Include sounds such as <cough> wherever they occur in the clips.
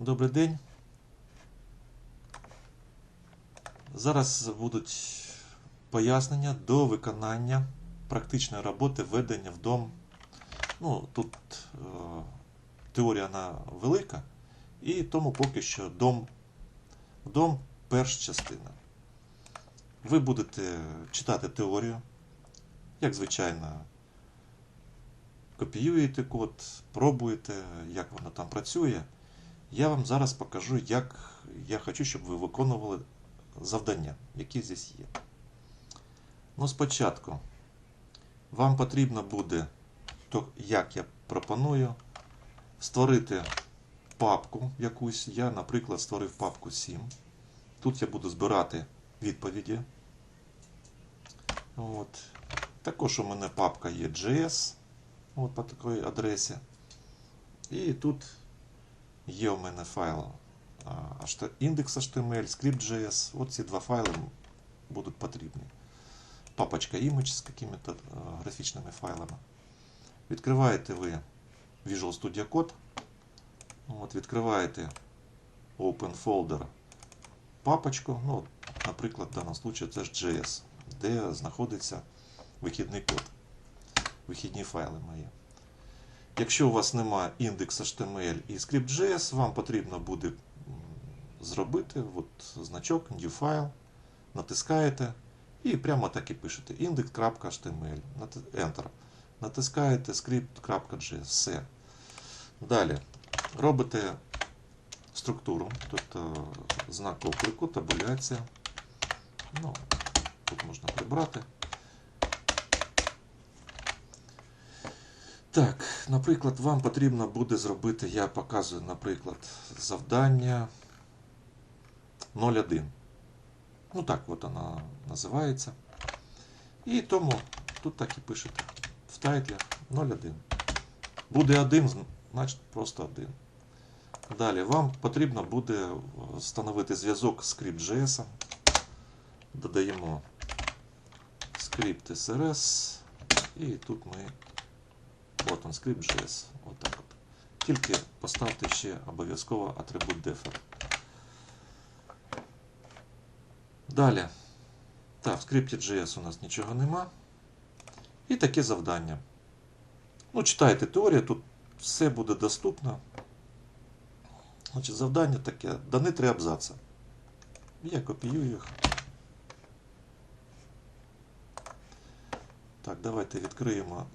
Добрий день. Зараз будуть пояснення до виконання практичної роботи введення в дом. Ну, тут е, теорія вона велика, і тому поки що дом, дом перша частина. Ви будете читати теорію, як звичайно, копіюєте код, пробуєте, як воно там працює. Я вам зараз покажу, як я хочу, щоб ви виконували завдання, які здесь є. Ну, спочатку вам потрібно буде, то, як я пропоную, створити папку якусь. Я, наприклад, створив папку 7. Тут я буду збирати відповіді. От. Також у мене папка є JS от по такій адресі. І тут є у мене файл index.html, script.js. От ці два файли будуть потрібні. Папочка image з якими-то графічними файлами. Відкриваєте ви Visual Studio Code. От, відкриваєте Open Folder папочку. Ну, наприклад, в даному випадку це ж JS, де знаходиться вихідний код, вихідні файли мої. Якщо у вас немає index.html і script.js, вам потрібно буде зробити от, значок New File, натискаєте і прямо так і пишете index.html, Enter. Натискаєте script.js, все. Далі робите структуру, тобто знак оклику, табуляція. Ну, тут можна прибрати. Так, наприклад, вам потрібно буде зробити, я показую, наприклад, завдання 01. Ну так от вона називається. І тому тут так і пишете. В тайтлі 01. Буде 1, значить просто 1. Далі вам потрібно буде встановити зв'язок з script.js. Додаємо script SRS. І тут ми От он script.js. Отак от. Тільки поставте ще обов'язково атрибут defer. Далі. Так, в скрипті JS у нас нічого нема. І таке завдання. Ну, читайте теорію, тут все буде доступно. Значить, завдання таке. Дани три абзаци. Я копіюю їх. Так, давайте відкриємо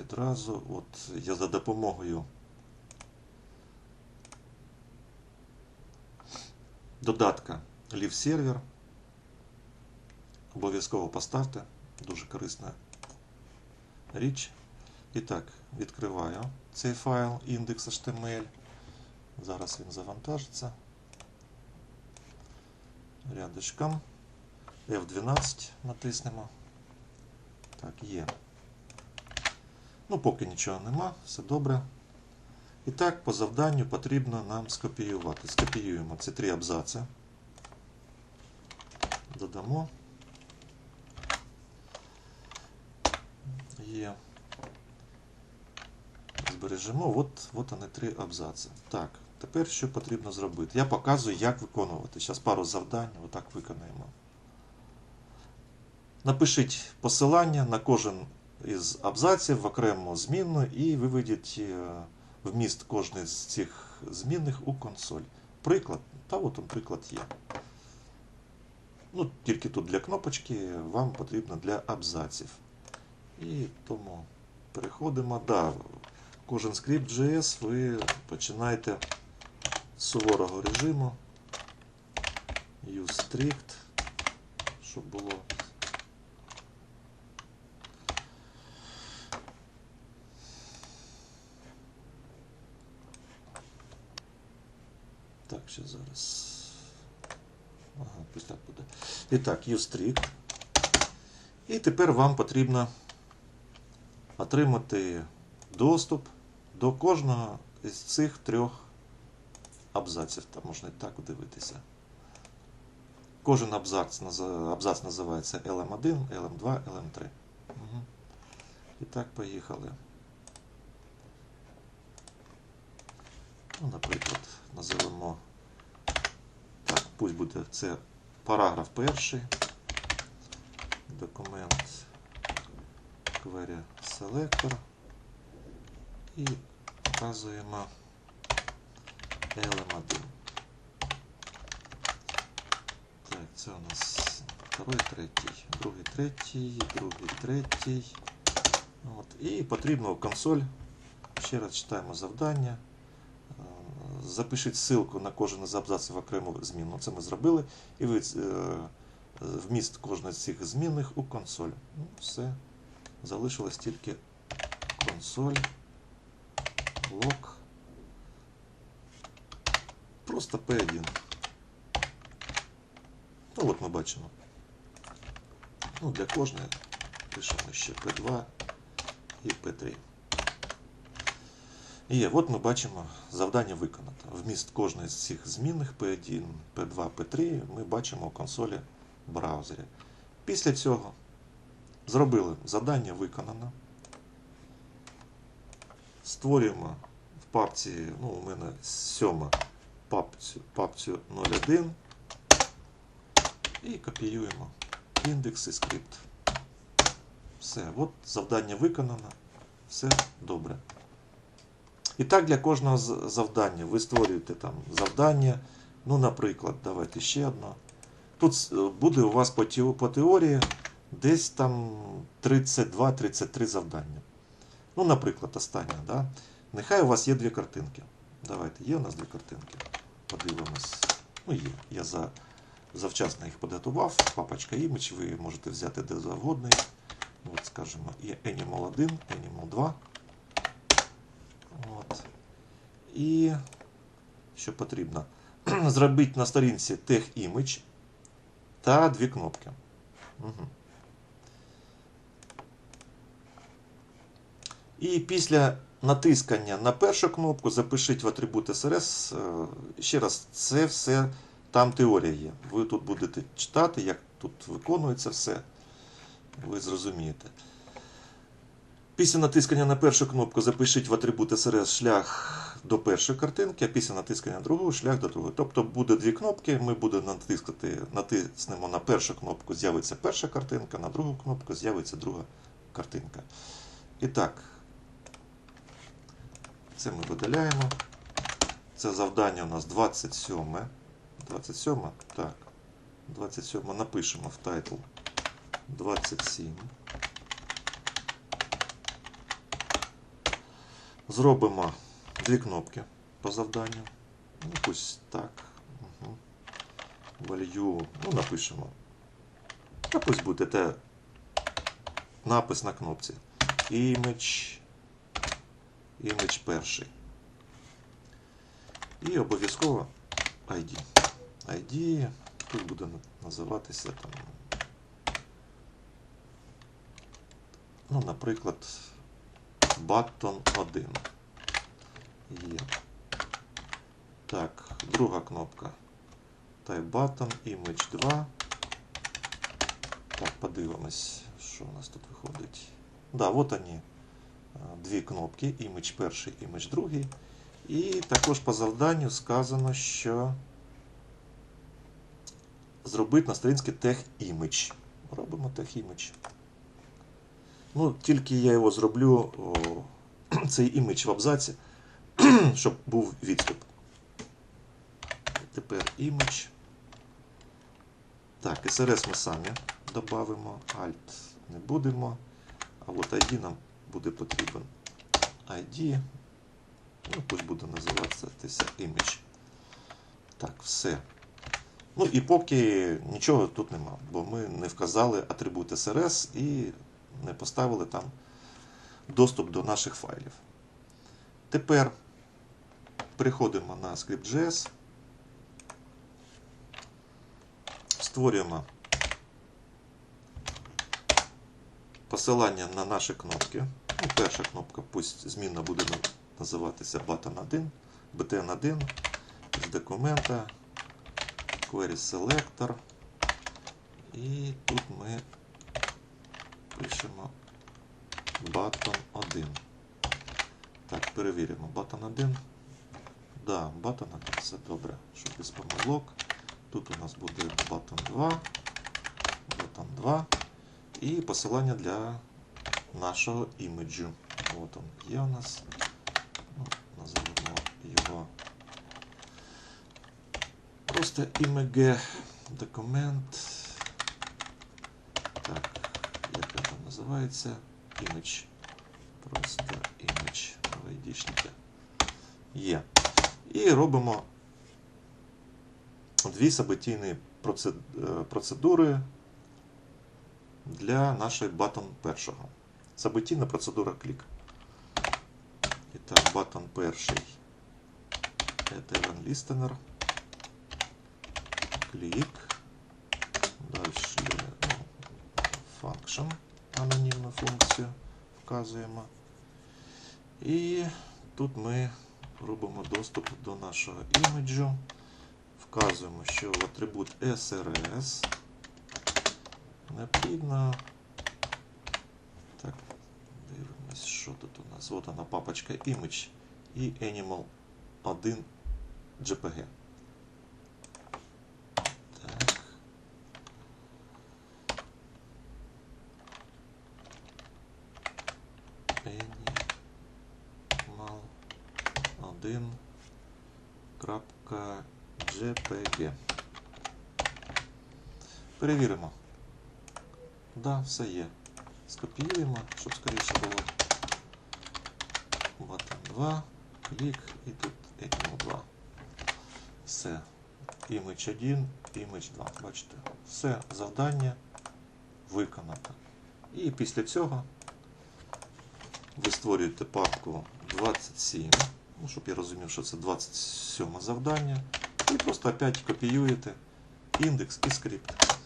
відразу. От я за допомогою додатка Live Server. Обов'язково поставте. Дуже корисна річ. І так, відкриваю цей файл index.html. Зараз він завантажиться. Рядочком. F12 натиснемо. Так, є. Ну, поки нічого нема, все добре. І так, по завданню потрібно нам скопіювати. Скопіюємо ці три абзаци. Додамо. Є. Збережемо. От, от вони три абзаци. Так, тепер що потрібно зробити? Я показую, як виконувати. Зараз пару завдань, отак виконаємо. Напишіть посилання на кожен із абзаців в окрему змінну і виведіть е, вміст кожної з цих змінних у консоль. Приклад, та от он приклад є. Ну, тільки тут для кнопочки вам потрібно для абзаців. І тому переходимо. Да, кожен скрипт JS ви починаєте з суворого режиму. Use щоб було Так, ще зараз. Ага, пусть так буде. І так, ustrict. І тепер вам потрібно отримати доступ до кожного із цих трьох абзаців. Там можна і так дивитися. Кожен абзац, абзац називається LM1, LM2, LM3. Угу. І так, поїхали. Ну, наприклад, називаємо. Пусть буде це параграф перший. Документ query selector. І вказуємо LM1. Так, це у нас другий, третій, другий, третій, другий, третій. От. І потрібно в консоль. Ще раз читаємо завдання. Запишіть ссылку на кожен із абзаців окрему зміну. Це ми зробили. І ви е, вміст кожної з цих змінних у консоль. Ну, все. Залишилось тільки консоль. Лог. Просто P1. Ну от ми бачимо. Ну, для кожної пишемо ще P2 і P3. І от ми бачимо завдання виконано. Вміст кожної з цих змінних P1, P2, P3 ми бачимо у консолі браузері. Після цього зробили завдання виконано. Створюємо в папці, ну, у мене сьома папцю, папцю 01 і копіюємо індекс і скрипт. Все, от завдання виконано. Все добре. І так для кожного завдання ви створюєте там завдання. Ну, наприклад, давайте ще одне. Тут е, буде у вас по, теорії десь там 32-33 завдання. Ну, наприклад, останнє. Да? Нехай у вас є дві картинки. Давайте, є у нас дві картинки. Подивимось. Ну, є. Я за, завчасно їх підготував. Папочка Image, ви можете взяти де завгодно. От, скажімо, є Animal 1, Animal 2. От. І що потрібно? <clears throat> Зробити на сторінці Tech та дві кнопки. Угу. І після натискання на першу кнопку запишіть в атрибут SRS. е, Ще раз, це все там теорія є. Ви тут будете читати, як тут виконується все. Ви зрозумієте. Після натискання на першу кнопку запишіть в атрибут SRS шлях до першої картинки, а після натискання на другу шлях до другої. Тобто буде дві кнопки, ми будемо натискати, натиснемо на першу кнопку, з'явиться перша картинка, на другу кнопку з'явиться друга картинка. І так, це ми видаляємо. Це завдання у нас 27. 27, так. 27 напишемо в тайтл 27. Зробимо дві кнопки по завданню. Ну, пусть так. Угу. Value, ну, напишемо. Та пусть буде те напис на кнопці. Image. Image перший. І обов'язково ID. ID тут буде називатися там. Ну, наприклад, button 1. Є. Так, друга кнопка. Type button, image 2. Так, подивимось, що у нас тут виходить. Да, от вони. Дві кнопки, image перший, image другий. І також по завданню сказано, що зробити на сторінці Image. Робимо Image. Ну, тільки я його зроблю, о, <clears throat> цей імідж в абзаці, <clears throat> щоб був відступ. Тепер імідж. Так, SRS ми самі додамо, Alt не будемо. А от ID нам буде потрібен. ID. Ну, пусть буде називатися image. Так, все. Ну і поки нічого тут нема, бо ми не вказали атрибут SRS і не поставили там доступ до наших файлів. Тепер переходимо на Script.js, створюємо посилання на наші кнопки. Ну, перша кнопка, пусть змінна буде називатися button 1, btn1 з документа, query selector. І тут ми пишемо button 1. Так, перевіримо. Button 1. Да, 1, все добре, щоб без помилок. Тут у нас буде button 2, button 2 і посилання для нашого іміджу. От он є у нас. Ну, називаємо його просто img документ. Так, як він там називається? Image. Просто image в айдішники. Є. І робимо дві событійні проце- е, процедури для нашої батон першого. Событійна процедура клік. І так, батон перший. Это event listener. Клік. Дальше ну, function, анонімну функцію вказуємо. І тут ми робимо доступ до нашого іміджу. Вказуємо, що в атрибут SRS необхідно. Так, дивимось, що тут у нас. От вона папочка image і animal 1 JPG. Так. 1 крапка JPG. Перевіримо. Да, все є. Скопіюємо, щоб скоріше було. Button 2, клік і тут Animal 2. Все. Image 1, Image 2. Бачите, все завдання виконано. І після цього ви створюєте папку 27, ну, щоб я розумів, що це 27 завдання. І просто опять копіюєте індекс і скрипт.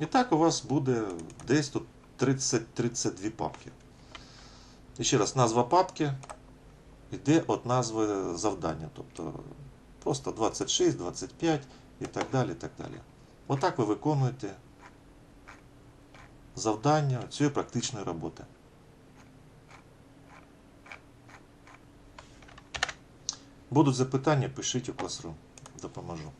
І так у вас буде десь тут 30-32 папки. І ще раз, назва папки йде від назви завдання. Тобто просто 26, 25 і так далі. І так далі. Отак ви виконуєте завдання цієї практичної роботи. Будуть запитання, пишіть у Classroom. Допоможу.